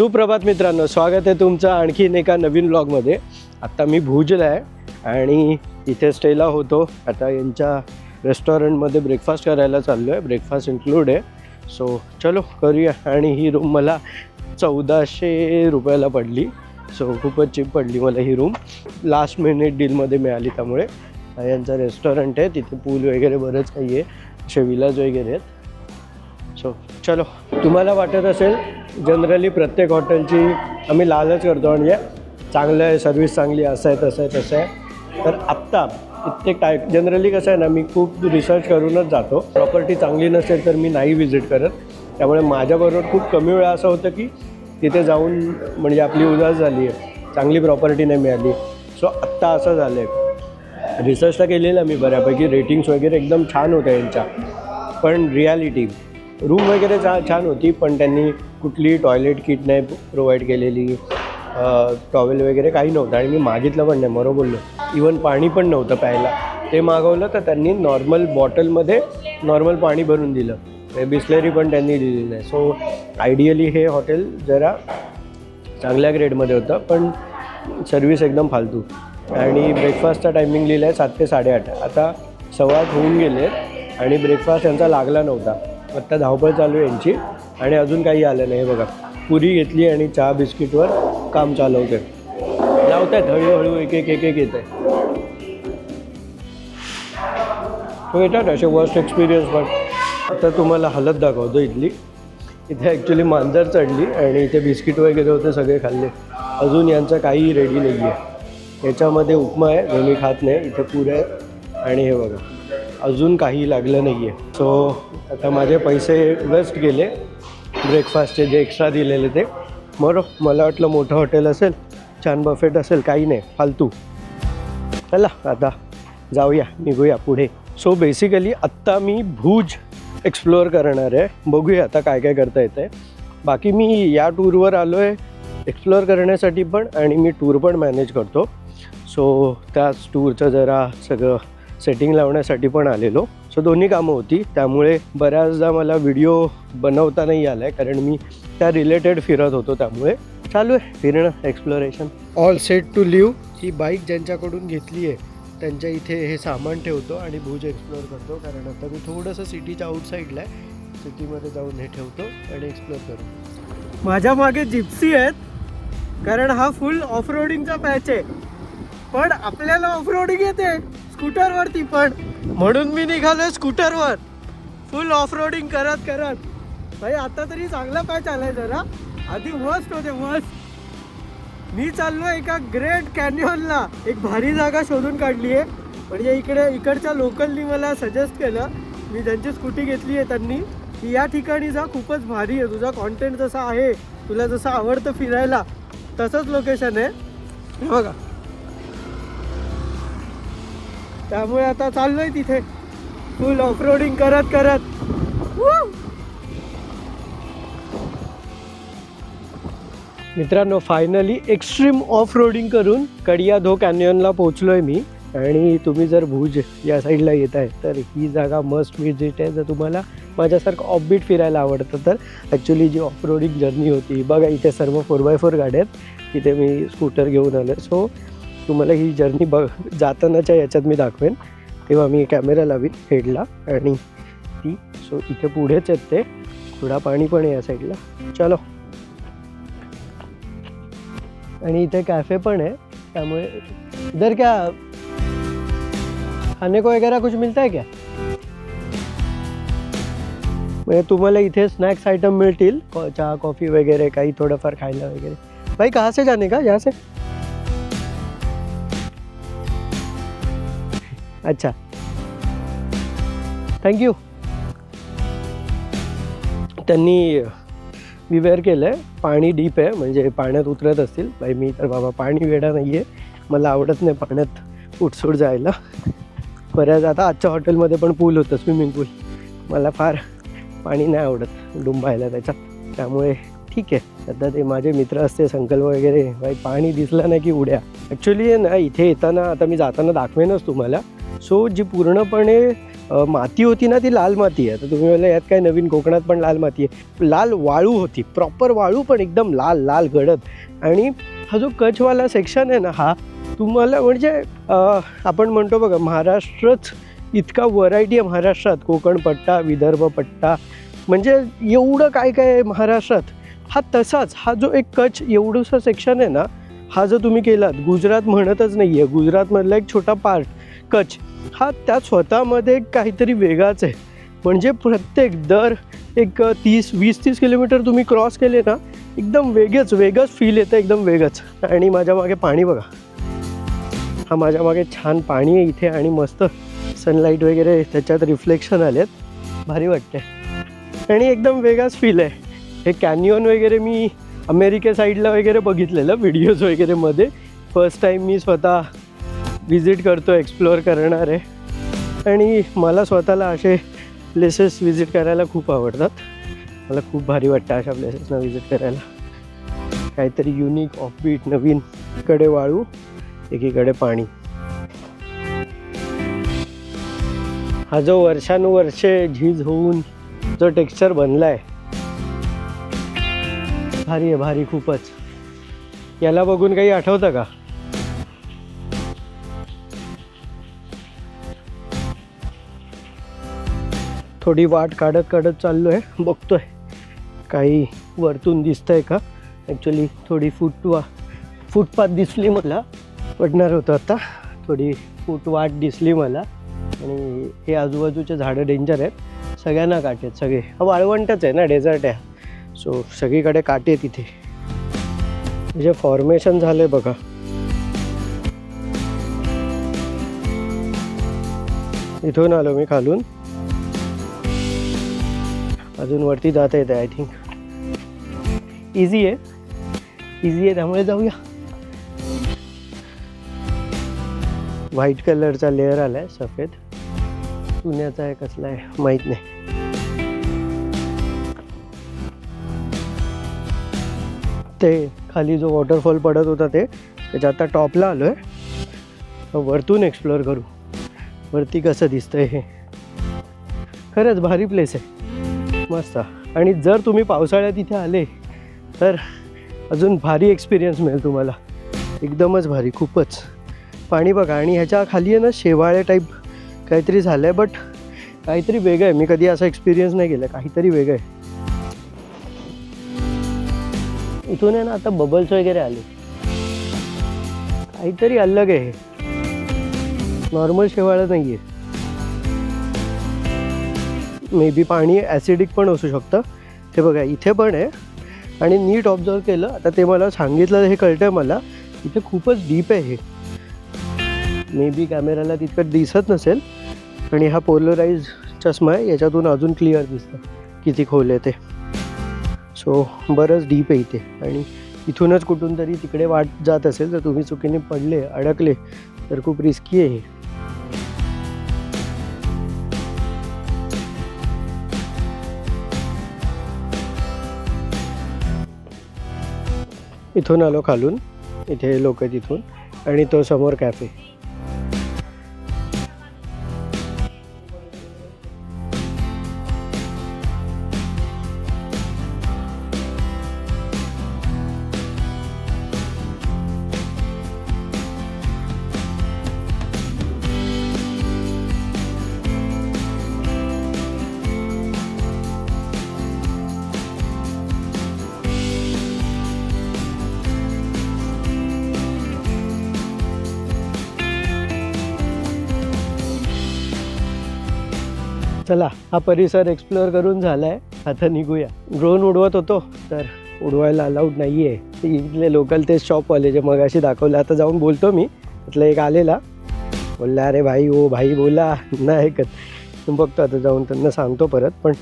सुप्रभात मित्रांनो स्वागत आहे तुमचं आणखीन एका नवीन ब्लॉगमध्ये आत्ता मी भुजला आहे आणि इथे स्टेला होतो. आता यांच्या रेस्टॉरंटमध्ये ब्रेकफास्ट करायला चाललो आहे ब्रेकफास्ट इन्क्लूड आहे. सो चलो करूया. आणि ही रूम मला चौदाशे रुपयाला पडली. सो खूपच चीप पडली मला ही रूम लास्ट मिनिट डीलमध्ये मिळाली त्यामुळे. यांचं रेस्टॉरंट आहे. तिथे पूल वगैरे बरंच काही आहे असे विलाज वगैरे आहेत. सो चलो. तुम्हाला वाटत असेल जनरली प्रत्येक हॉटेलची आम्ही लालच करतो म्हणजे चांगलं आहे सर्विस चांगली असं आहे तसं आहे तसं आहे. तर आत्ता कित्येक टाईप जनरली कसं आहे ना मी खूप रिसर्च करूनच जातो. प्रॉपर्टी चांगली नसेल तर मी नाही व्हिजिट करत. त्यामुळे माझ्याबरोबर खूप कमी वेळा असं होतं की तिथे जाऊन म्हणजे आपली उदास झाली आहे. चांगली प्रॉपर्टी नाही मिळाली. सो आत्ता असं झालं आहे रिसर्च तर केलेलं मी बऱ्यापैकी. रेटिंग्स वगैरे एकदम छान होत्या यांच्या. पण रियालिटी रूम वगैरे छा छान होती पण त्यांनी कुठली टॉयलेट किट नाही प्रोव्हाइड केलेली टॉवेल वगैरे काही नव्हतं आणि मी मागितलं पण नाही बरोबर बोललो. इवन पाणी पण नव्हतं प्यायला. ते मागवलं तर त्यांनी नॉर्मल बॉटलमध्ये नॉर्मल पाणी भरून दिलं. बिस्लरी पण त्यांनी दिली नाही. सो आयडियली हे हॉटेल जरा चांगल्या ग्रेडमध्ये होतं पण सर्विस एकदम फालतू. आणि ब्रेकफास्टचा टायमिंग लिहिला आहे सात ते साडेआठ. आता सव्वा आठ होऊन गेले आणि ब्रेकफास्ट यांचा लागला नव्हता. आत्ता धावपळ चालू आहे यांची. आणि अजून काही आलं नाही. हे बघा पुरी घेतली आणि चहा बिस्किटवर काम चालवते. लावत आहेत हळूहळू एक एक एक एक येत आहे हो येतात असे वर्स्ट एक्सपिरियन्स पण. आता तुम्हाला हालत दाखवतो इथली इथे ॲक्च्युली मांजर चढली आणि इथे बिस्किट वगैरे होते सगळे खाल्ले. अजून यांचं काही रेडी नाही आहे याच्यामध्ये उपमा आहे जो मी खात नाही. इथे पुऱ्या आहेत आणि हे बघा. अजून काही लागलं नाही आहे सो आता माझे पैसे वेस्ट गेले. ब्रेकफास्टचे जे एक्स्ट्रा दिलेले ते. बरं मला वाटलं मोठं हॉटेल असेल छान बफेट असेल काही नाही फालतू. चला आता जाऊया निघूया पुढे. सो बेसिकली आत्ता मी भुज एक्सप्लोअर करणार आहे. बघूया आता काय काय करता येतं आहे बाकी मी या टूरवर आलो आहे एक्सप्लोअर करण्यासाठी पण आणि मी टूर पण मॅनेज करतो. सो त्याच टूरचं जरा सगळं सेटिंग लावण्यासाठी पण आलेलो. सो दोन्ही कामं होती. त्यामुळे बऱ्याचदा मला व्हिडिओ बनवता नाही आला आहे कारण मी त्या रिलेटेड फिरत होतो. त्यामुळे चालू आहे फिरणं exploration all set to live he bike ज्यांच्याकडून घेतली आहे त्यांच्या इथे हे सामान ठेवतो आणि भुज एक्सप्लोअर करतो. कारण आता मी थोडंसं सिटीच्या आउटसाईडला आहे. सिटीमध्ये जाऊन हे ठेवतो आणि एक्सप्लोअर करतो माझ्या मागे जिप्सी आहेत कारण हा फुल ऑफ रोडिंगचा पॅच आहे. पण आपल्याला ऑफ रोडिंग येते. स्कूटरवरती पण. म्हणून मी निघालोय स्कूटरवर. फुल ऑफ रोडिंग करत करत. भाई आता तरी चांगला पॅच आलाय जरा. आधी मस्त होते मस्त मी चाललोय एका ग्रेट कॅन्यनला एक भारी जागा शोधून काढली आहे म्हणजे इकडे इकडच्या लोकलनी मला सजेस्ट केलं. मी ज्यांची स्कूटी घेतली आहे त्यांनी की या ठिकाणी जा खूपच भारी आहे. तुझा कॉन्टेंट जसा आहे तुला जसं आवडतं फिरायला तसंच लोकेशन आहे. बघा. त्यामुळे आता चाललोय तिथे. फुल ऑफ रोडिंग करत. करत! मित्रांनो फायनली एक्स्ट्रीम ऑफ रोडिंग करून कडिया धो कॅन्यनला पोहोचलो आहे मी. आणि तुम्ही जर भुज या साईडला येत आहे तर ही जागा मस्ट विजिट आहे. जर तुम्हाला माझ्यासारखं ऑफबीट फिरायला आवडतं तर ॲक्च्युली जी ऑफ रोडिंग जर्नी होती बघा इथे सर्व फोर बाय फोर गाड्या आहेत. तिथे मी स्कूटर घेऊन आलो सो तुम्हाला ही जर्नी बघ जातानाच्या याच्यात मी दाखवेन. तेव्हा मी कॅमेरा लावीन हेडला आणि ती सो इथे पुढेच आहेत ते थोडा पाणी पण आहे या साईडला चलो. आणि इथे कॅफे पण आहे त्यामुळे इधर क्या? खाने को वगैरे कुछ मिलता है क्या? म्हणजे तुम्हाला इथे स्नॅक्स आयटम मिळतील चहा कॉफी वगैरे काही थोडंफार खायला वगैरे. भाई कहाँ से जाने का? यहाँ से? अच्छा. थँक्यू त्यांनी विवेअर केलं आहे पाणी डीप आहे म्हणजे पाण्यात उतरत असतील. बाई मी तर बाबा पाणी वेडा नाही आहे मला आवडत नाही पाण्यात उठसूट जायला. बऱ्याच आता आजच्या हॉटेलमध्ये पण पूल होतं स्विमिंग पूल मला फार पाणी नाही आवडत डुंबायला त्याच्यात. त्यामुळे ठीक आहे. सध्या ते माझे मित्र असते संकल्प वगैरे. बाई पाणी दिसलं नाही की उड्या. ॲक्च्युली ना इथे येताना आता मी जाताना दाखवेनच तुम्हाला. सो जी पूर्णपणे माती होती ना ती लाल माती आहे. तर तुम्ही म्हणलं यात काय नवीन कोकणात पण लाल माती आहे. लाल वाळू होती. प्रॉपर वाळू पण एकदम लाल लाल गडद. आणि हा जो कच्छवाला सेक्शन आहे ना हा तुम्हाला म्हणजे आपण म्हणतो बघा महाराष्ट्रच इतका व्हरायटी आहे महाराष्ट्रात. कोकण पट्टा विदर्भ पट्टा. म्हणजे एवढं काय काय आहे महाराष्ट्रात? हा तसाच हा जो एक कच्छ एवढंसं सेक्शन आहे ना हा जर तुम्ही केलात गुजरात म्हणतच नाही आहे गुजरातमधला एक छोटा पार्ट कच्छ. हा त्या स्वतःमध्ये काहीतरी वेगळाच आहे. म्हणजे प्रत्येक दर एक तीस वीस तीस किलोमीटर तुम्ही क्रॉस केले ना एकदम वेगळंच वेगळंच फील येतं एकदम वेगळंच. आणि माझ्या मागे पाणी बघा. हा माझ्या मागे छान पाणी आहे इथे आणि मस्त सनलाईट वगैरे त्याच्यात रिफ्लेक्शन आलेत. भारी वाटते आणि एकदम वेगळाच फील आहे. हे कॅनियन वगैरे मी अमेरिके साईडला वगैरे बघितलेलं व्हिडिओज वगैरेमध्ये फर्स्ट टाईम मी स्वतः व्हिजिट करतो एक्सप्लोअर करणार आहे. आणि मला स्वतःला असे प्लेसेस व्हिजिट करायला खूप आवडतात. मला खूप भारी वाटतं अशा प्लेसेसना व्हिजिट करायला. काहीतरी युनिक ऑफबीट नवीन कडे वाळू एकीकडे पाणी. हा जो वर्षानुवर्षे झीज होऊन जो टेक्स्चर बनला आहे भारी आहे भारी खूपच. याला बघून काही आठवतं का? थोडी वाट काढत काढत चाललो आहे बघतो आहे काही वरतून दिसतंय का? ॲक्च्युली थोडी फूट वा फुटपाथ दिसली मला. पडणार होतं आता. थोडी फूट वाट दिसली मला. आणि हे आजूबाजूचे झाडं डेंजर आहेत. सगळ्यांना काटे आहेत सगळे. हा वाळवंटच आहे ना डेझर्ट आहे. सो सगळीकडे काटे आहेत इथे. जे फॉर्मेशन झालंय बघा. इथून आलो मी खालून. अजून वरती जाता येते आय थिंक इझी आहे. इझी आहे त्यामुळे जाऊया. व्हाईट कलरचा लेअर आलाय सफेद. चुन्याचा आहे कसला आहे माहीत नाही. ते खाली जो वॉटरफॉल पडत होता ते त्याच्या आता टॉपला आलो आहे वरतून एक्सप्लोअर करू. वरती कसं दिसतंय हे. खरंच भारी प्लेस आहे. मस्त. आणि जर तुम्ही पावसाळ्यात इथे आले तर अजून भारी एक्सपिरियन्स मिळेल तुम्हाला. एकदमच भारी खूपच. पाणी बघा आणि ह्याच्या खाली आहे ना शेवाळ्या टाईप काहीतरी झालं आहे बट काहीतरी वेगळं आहे. मी कधी असा एक्सपिरियन्स नाही केला काहीतरी वेगळं आहे. इथून आहे ना आता बबल्स वगैरे आले. काहीतरी अलग आहे नॉर्मल शेवाळं नाही आहे मे बी पाणी ॲसिडिक पण असू शकतं. ते बघा इथे पण आहे. आणि नीट ऑब्झर्व केलं आता ते मला सांगितलं हे कळतं आहे मला इथे खूपच डीप आहे हे. मे बी कॅमेराला तितकं दिसत नसेल आणि हा पोलराईज चष्मा आहे याच्यातून अजून क्लिअर दिसतं किती खोल आहे ते. सो बरंच डीप आहे इथे. आणि इथूनच कुठून तरी तिकडे वाट जात असेल तर तुम्ही चुकीने पडले अडकले तर खूप रिस्की आहे इथून आलो खालून. इथे लोक तिथून. आणि तो समोर कॅफे हा परिसर एक्सप्लोअर करून झाला आहे आता निघूया. ड्रोन उडवत होतो तर उडवायला अलाउड नाही आहे इथले लोकल ते शॉपवाले जे मगाशी दाखवले आता जाऊन बोलतो मी. त्यातला एक आलेला. बोलला अरे भाई ओ भाई बोला. नाही ऐकत. बघतो आता जाऊन त्यांना सांगतो परत. पण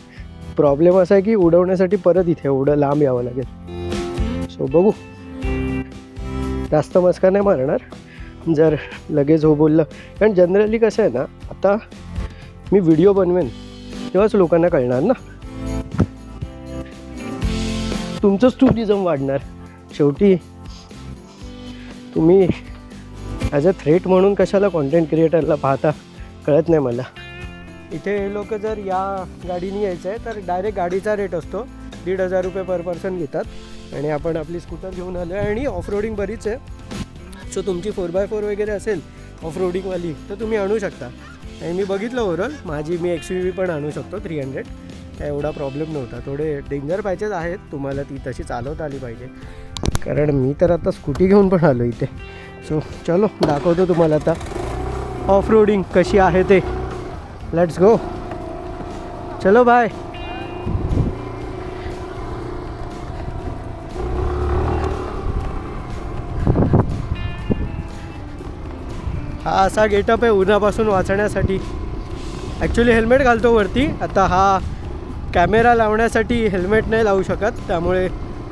प्रॉब्लेम असा आहे की उडवण्यासाठी परत इथे एवढं लांब यावं लागेल. सो बघू. जास्त मस्का नाही मारणार. जर लगेच हो बोललं. कारण जनरली कसं आहे ना आता मी व्हिडिओ बनवेन. तेव्हाच लोकांना कळणार ना. तुमचंच टुरिझम वाढणार. शेवटी तुम्ही ॲज अ थ्रेट म्हणून कशाला कॉन्टेंट क्रिएटरला पाहता कळत नाही मला. इथे हे लोक जर या गाडीने यायचं आहे तर डायरेक्ट गाडीचा रेट असतो. दीड हजार रुपये पर पर्सन घेतात. आणि आपण आपली स्कूटर घेऊन आलो आहे आणि ऑफ रोडिंग बरीच आहे. सो तुमची फोर बाय फोर वगैरे असेल ऑफ रोडिंगवाली तर तुम्ही आणू शकता. आणि मी बघितलं ओव्हरऑल माझी मी एक्स व्ही पण आणू शकतो थ्री हंड्रेड काय एवढा प्रॉब्लेम नव्हता. थोडे डेंजर पॅचेस आहेत. तुम्हाला ती तशी चालवता आली पाहिजे. कारण मी तर आता स्कूटी घेऊन पण आलो इथे. सो चलो दाखवतो तुम्हाला आता. ऑफ रोडिंग कशी आहे ते. लेट्स गो चलो बाय हा असा गेटअप आहे उन्हापासून वाचण्यासाठी. ॲक्च्युली हेल्मेट घालतो वरती. आता हा कॅमेरा लावण्यासाठी हेल्मेट नाही लावू शकत त्यामुळे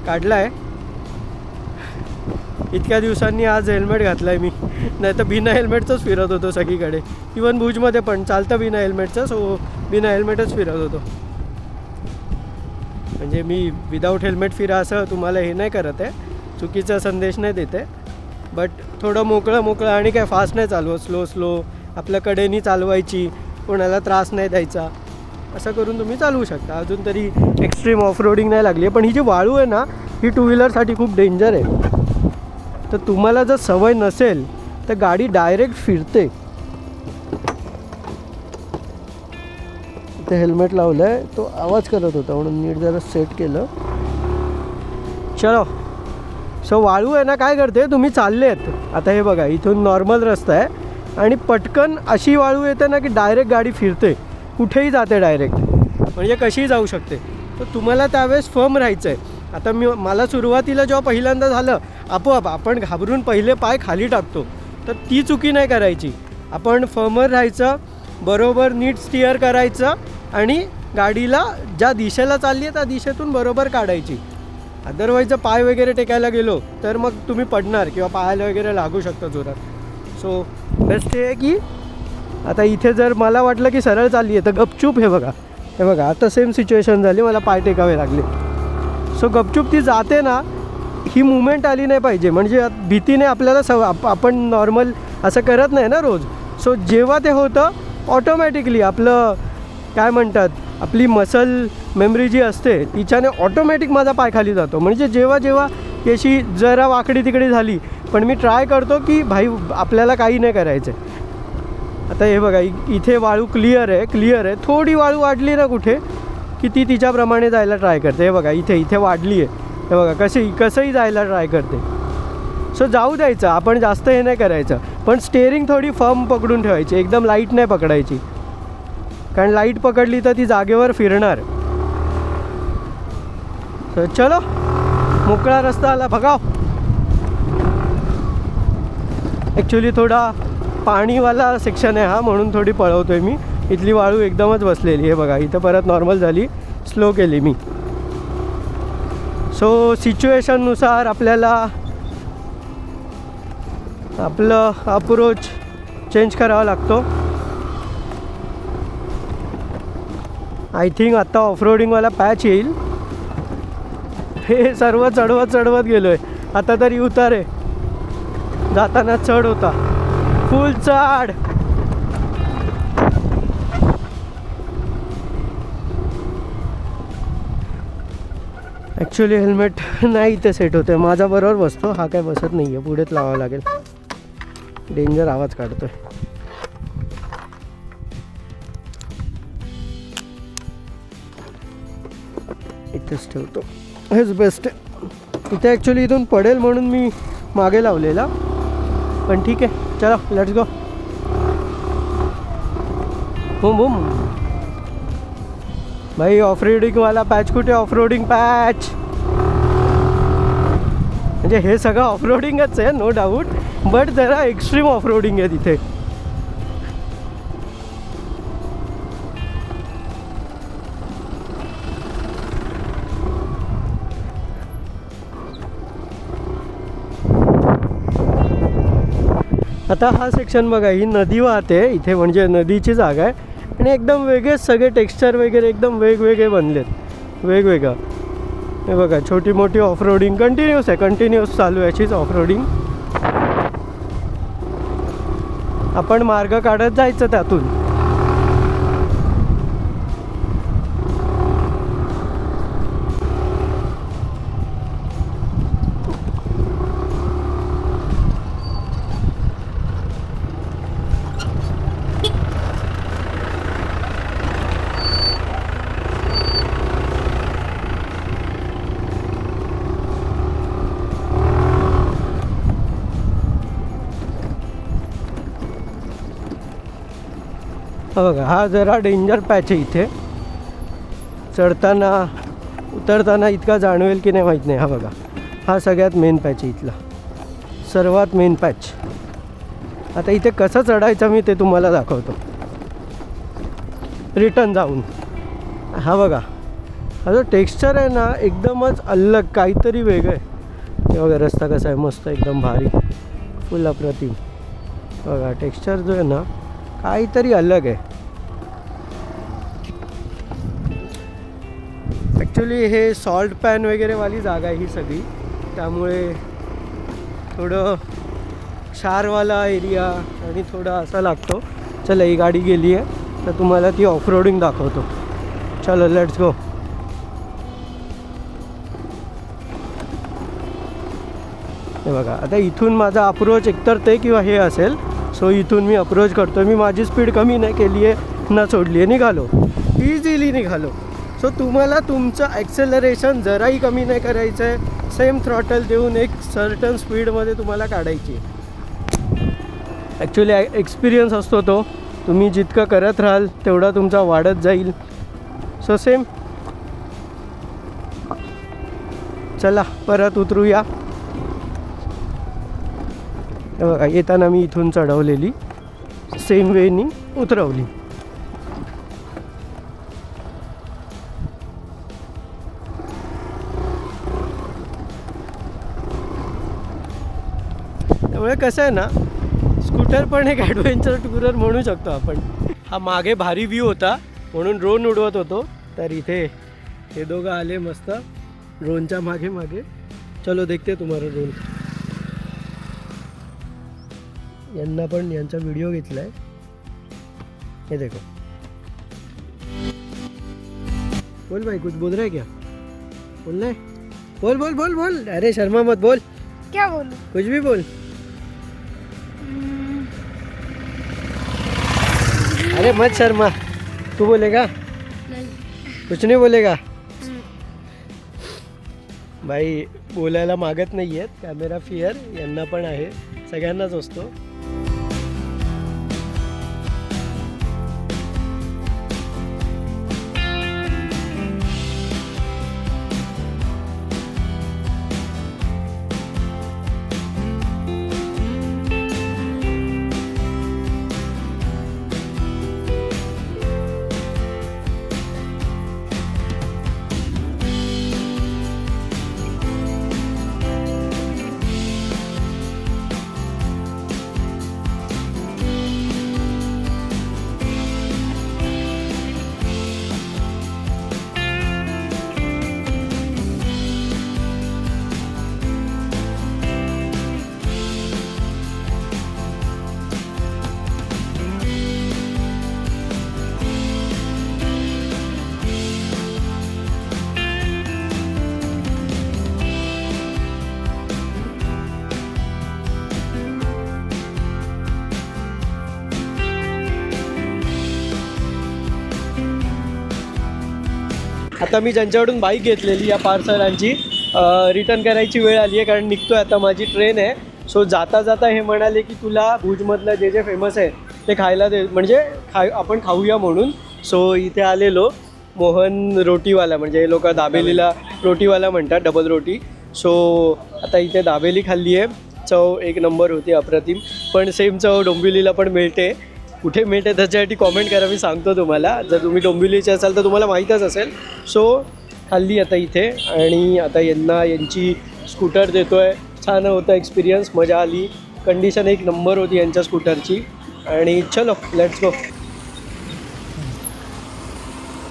काढला आहे इतक्या दिवसांनी आज हेल्मेट घातलं आहे मी. नाही तर बिना हेल्मेटचंच फिरत होतो सगळीकडे. इवन भुजमध्ये पण चालतं बिना हेल्मेटचं सो बिना हेल्मेटच फिरत होतो. म्हणजे मी विदाऊट हेल्मेट फिरा असं तुम्हाला हे नाही करत आहे. चुकीचा संदेश नाही देते बट थोडं मोकळं मोकळं आणि काय फास्ट नाही चालवत. स्लो स्लो आपल्याकडेनी चालवायची. कोणाला त्रास नाही द्यायचा. असं करून तुम्ही चालवू शकता. अजून तरी एक्स्ट्रीम ऑफ रोडिंग नाही लागली आहे. पण ही जी वाळू आहे ना ही टू व्हीलरसाठी खूप डेंजर आहे. तर तुम्हाला जर सवय नसेल तर गाडी डायरेक्ट फिरते. इथे हेल्मेट लावलं आहे तो आवाज करत होता म्हणून नीट जरा सेट केलं. चलो. सो वाळू आहे ना काय करते? तुम्ही चालले आहेत आता हे बघा इथून नॉर्मल रस्ता आहे. आणि पटकन अशी वाळू येते ना की डायरेक्ट गाडी फिरते. कुठेही जाते डायरेक्ट म्हणजे कशीही जाऊ शकते. तर तुम्हाला त्यावेळेस फर्म राहायचं आहे आता मी मला सुरुवातीला जेव्हा पहिल्यांदा झालं आपोआप आपण घाबरून पहिले पाय खाली टाकतो. तर ती चुकी नाही करायची. आपण फर्मर राहायचं बरोबर नीट स्टिअर करायचं आणि गाडीला ज्या दिशेला चालली आहे त्या दिशेतून बरोबर काढायची. अदरवाईज जर पाय वगैरे टेकायला गेलो तर मग तुम्ही पडणार किंवा पायाला वगैरे लागू शकतं जोरात. सो बेस्ट हे आहे की आता इथे जर मला वाटलं की सरळ चालली आहे तर गपचूप हे बघा. हे बघा आता सेम सिच्युएशन झाली मला पाय टेकावे लागले. सो गपचूप ती जाते ना ही मुवमेंट आली नाही पाहिजे. म्हणजे भीतीने आपल्याला सव आपण नॉर्मल असं करत नाही ना रोज. सो जेव्हा ते होतं ऑटोमॅटिकली आपलं काय म्हणतात आपली मसल मेमरी जी असते तिच्याने ऑटोमॅटिक माझा पाय खाली जातो. म्हणजे जेव्हा जेव्हा केशी जरा वाकडी तिकडी झाली पण मी ट्राय करतो की भाई आपल्याला काही नाही करायचं आता हे बघा इ- इथे वाळू क्लिअर आहे क्लिअर आहे. थोडी वाळू वाढली ना कुठे की ती तिच्याप्रमाणे जायला ट्राय करते. हे बघा इथे इथे वाढली आहे. हे बघा कशी कसंही जायला ट्राय करते. सो जाऊ द्यायचं आपण जास्त हे नाही करायचं. पण स्टेअरिंग थोडी फर्म पकडून ठेवायची एकदम लाइट नाही पकडायची. कारण लाइट पकडली तर ती जागेवर फिरणार. तर चलो मोकळा रस्ता आला बघा ॲक्च्युली थोडा पाणीवाला सेक्शन आहे हा म्हणून थोडी पळवतोय मी. इथली वाळू एकदमच बसलेली आहे बघा. इथं परत नॉर्मल झाली स्लो केली मी. सो सिच्युएशननुसार आपल्याला आपलं अप्रोच चेंज करावा लागतो. आय थिंक आत्ता ऑफ रोडिंगवाला पॅच येईल. हे सर्व चढवत चढवत गेलो आहे आता तरी उतार. आहे जाताना चढ होता. फुल चढ! ॲक्च्युली हेल्मेट नाही इथे सेट होते. माझा बरोबर बसतो. हा काय बसत नाही आहे पुढेच लावावा लागेल. डेंजर आवाज काढतोय. इथेच ठेवतो हेच बेस्ट आहे. इथे ॲक्च्युली इथून पडेल म्हणून मी मागे लावलेला. पण ठीक आहे. चला लेट्स गो बुम बुम भाई ऑफ़ रोडिंगवाला पॅच कुठे? ऑफ़ रोडिंग पॅच म्हणजे हे सगळं ऑफ़ रोडिंगच आहे नो डाऊट बट जरा एक्स्ट्रीम ऑफ़ रोडिंग आहे तिथे. आता हा सेक्शन बघा ही नदी वाहते इथे म्हणजे नदीची जागा आहे. आणि एकदम वेगळेच सगळे टेक्स्चर वगैरे एकदम वेगवेगळे बनलेत. वेगवेगळं. हे बघा छोटी मोठी ऑफ रोडिंग कंटिन्यूस आहे कंटिन्यूस चालू आहे अशीच ऑफ रोडिंग आपण मार्ग काढत जायचं त्यातून. बघा हा जरा डेंजर पॅच आहे इथे. चढताना उतरताना इतका जाणवेल की नाही माहीत नाही. हा बघा हा सगळ्यात मेन पॅच आहे इथला. सर्वात मेन पॅच आता इथे कसं चढायचं मी ते तुम्हाला दाखवतो. रिटर्न जाऊन. हा बघा हा जो टेक्स्चर आहे ना एकदमच अलग काहीतरी वेगळं आहे. हे बघा रस्ता कसा आहे मस्त एकदम भारी. फुल अप्रतिम. बघा टेक्स्चर जो आहे ना काहीतरी अलग आहे. ॲक्च्युली हे सॉल्ट पॅन वगैरेवाली जागा आहे ही सगळी. त्यामुळे थोडं क्षारवाला एरिया आणि थोडा असा लागतो. चला ही गाडी गेली आहे. तर तुम्हाला ती ऑफ रोडिंग दाखवतो. चलो लेट्स गो हे बघा आता इथून माझा अप्रोच एकतर ते किंवा हे असेल. सो इथून मी अप्रोच करतो मी माझी स्पीड कमी नाही केली आहे न सोडली आहे निघालो. इझिली निघालो. सो तुम्हाला तुमचं ॲक्सेलरेशन जराही कमी नाही करायचं आहे सेम थ्रॉटल देऊन एक सर्टन स्पीडमध्ये तुम्हाला काढायची ॲक्च्युली एक्सपिरियन्स असतो तो. तुम्ही जितकं करत राहाल तेवढा तुमचा वाढत जाईल. सो सेम चला परत उतरूया. बघा येताना मी इथून चढवलेली. सेम वेनी उतरवली. कसं आहे ना स्कूटर पण एक ॲडव्हेंचर टूरर म्हणू शकतो आपण. हा मागे भारी व्ह्यू होता म्हणून ड्रोन उडवत होतो. तर इथे हे दोघं आले मस्त ड्रोनच्या मागे मागे. चलो देखते तुम्हाला ड्रोन यांना पण यांचा व्हिडिओ घेतला आहे हे देखो. बोल भाई कुछ बोल रहा है क्या? बोल रहा? बोल बोल बोल बोल. अरे शर्मा मत बोल. क्या बोलूं? कुछ भी बोल. अरे मत शर्मा तू बोलेगा? नहीं। कुछ नहीं बोलेगा? भाई बोलायला मागत नाही आहेत कॅमेरा फिअर यांना पण आहे. सगळ्यांनाच असतो. आता मी ज्यांच्याकडून बाईक घेतलेली या पार्सलांची रिटर्न करायची वेळ आली आहे कारण निघतोय आता माझी ट्रेन आहे. सो जाता जाता हे म्हणाले की तुला भुजमधलं जे जे फेमस आहे ते खायला दे म्हणजे खाय आपण खाऊया म्हणून. सो इथे आलेलो मोहन रोटीवाला म्हणजे हे लोक दाबेलीला रोटीवाला म्हणतात डबल रोटी. सो आता इथे दाबेली खाल्ली आहे. चव एक नंबर होती अप्रतिम. पण सेम चव डोंबिवलीला पण मिळते. कुठे मिळते त्याच्यासाठी कॉमेंट करा मी सांगतो तुम्हाला. जर तुम्ही डोंबिवलीचे असाल तर तुम्हाला माहीतच असेल. सो खाल्ली आता इथे आणि आता यांना यांची स्कूटर देतो आहे छान होता एक्सपिरियन्स मजा आली. कंडिशन एक नंबर होती यांच्या स्कूटरची आणि चलो लेट्स गो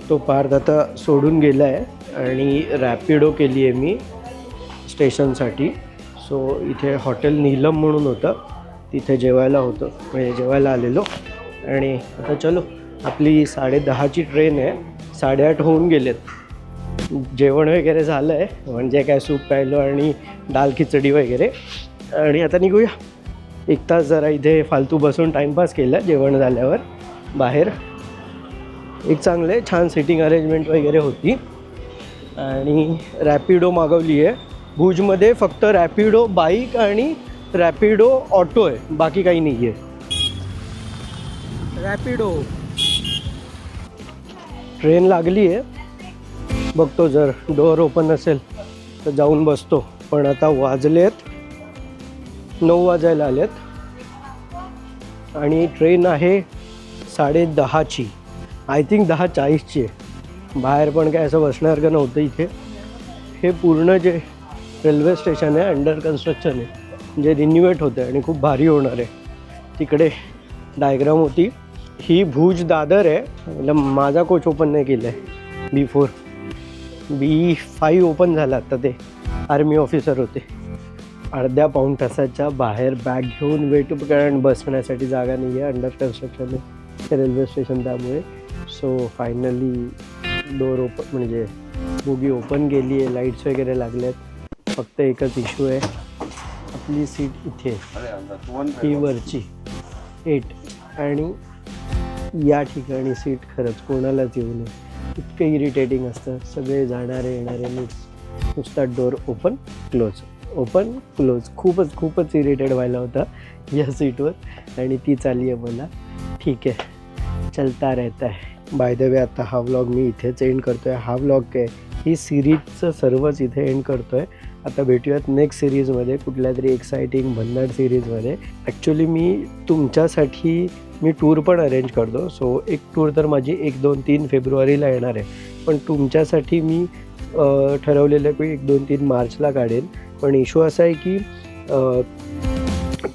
तो पार्थ आता सोडून गेला आहे आणि रॅपिडो केली आहे मी स्टेशनसाठी. सो इथे हॉटेल नीलम म्हणून होतं. तिथे जेवायला होतं. म्हणजे जेवायला आलेलो. आणि आता चलो आपली साडेदहाची ट्रेन आहे. साडेआठ होऊन गेलेत. जेवण वगैरे झालं आहे म्हणजे काय सूप प्यायलो आणि दाल खिचडी वगैरे. आणि आता निघूया. एक तास जरा इथे फालतू बसून टाईमपास केला जेवण झाल्यावर. बाहेर. एक चांगले छान सिटिंग अरेंजमेंट वगैरे होती. आणि रॅपिडो मागवली आहे. भुजमध्ये फक्त रॅपिडो बाईक आणि रॅपिडो ऑटो आहे. बाकी काही नाही आहे रॅपिडो. ट्रेन लागली आहे बघतो जर डोअर ओपन असेल तर जाऊन बसतो. पण आता वाजलेत. नऊ वाजायला आलेत. आणि ट्रेन आहे साडे दहाची. आय थिंक दहा चाळीसची आहे. बाहेर पण काय असं बसण्यासारखं नव्हतं इथे. हे पूर्ण जे रेल्वे स्टेशन आहे अंडर कन्स्ट्रक्शन आहे. जे रिन्युएट होतं आहे आणि खूप भारी होणार आहे. तिकडे डायग्राम होती. ही भुज दादर आहे. माझा कोच ओपन नाही केलं आहे B four B five open झाला आता ते आर्मी ऑफिसर होते. अर्ध्या पाऊण तासाच्या बाहेर बॅग घेऊन वेट कारण बसण्यासाठी जागा नाही आहे अंडर कन्स्ट्रक्शन आहे रेल्वे स्टेशन त्यामुळे. सो फायनली डोर ओपन म्हणजे बोगी ओपन गेली आहे लाईट्स वगैरे लागले आहेत फक्त एकच इश्यू आहे. आपली सीट इथे ही वरची. एट आणि या ठिकाणी सीट खरंच कोणालाच येऊ नये. इतकं इरिटेटिंग असतं. सगळे जाणारे येणारे नुस नुसता door open close open close खूपच खूपच इरिटेड व्हायला होता या सीटवर आणि ती चालली आहे मला. ठीक आहे. चलता रहता है. बाय द वे आता हा व्लॉग मी इथेच एंड करतो आहे हा व्लॉग काय? ही सिरीजचं सर्वच इथे एंड करतो आहे आता भेटूयात नेक्स्ट सिरीजमध्ये कुठल्या तरी एक्सायटिंग भन्नाट सिरीजमध्ये ॲक्च्युली मी तुमच्यासाठी मी टूर पण अरेंज करतो. सो एक टूर तर माझी एक दोन तीन फेब्रुवारीला येणार आहे. पण तुमच्यासाठी मी ठरवलेलं की एक दोन तीन मार्चला काढेन. पण इशू असा आहे की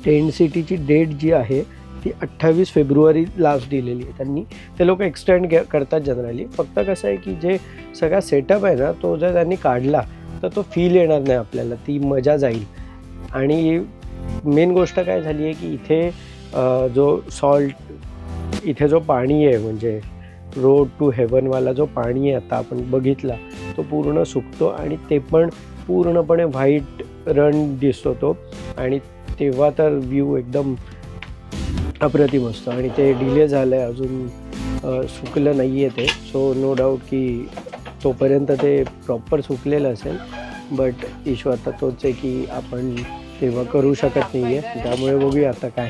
टेंट सिटीची डेट जी आहे ती अठ्ठावीस फेब्रुवारी लास्ट दिलेली आहे. त्यांनी ते लोक एक्सटेंड करतात जनरली फक्त कसं आहे की जे सगळा सेटअप आहे ना तो जर त्यांनी काढला तर तो फील येणार नाही आपल्याला ती मजा जाईल. आणि मेन गोष्ट काय झाली आहे की इथे जो सॉल्ट इथे जो पाणी आहे म्हणजे रोड टू हेवनवाला जो पाणी आहे आता आपण बघितला तो पूर्ण सुकतो आणि ते पण पूर्णपणे व्हाईट रन दिसतो तो. आणि तेव्हा तर व्ह्यू एकदम अप्रतिम असतो. आणि ते डिले झालं आहे अजून सुकलं नाही आहे ते. सो नो डाऊट की तोपर्यंत ते प्रॉपर सुकलेलं असेल बट इश्यू आता तोच आहे की आपण तेव्हा करू शकत नाही आहे त्यामुळे बघूया आता काय.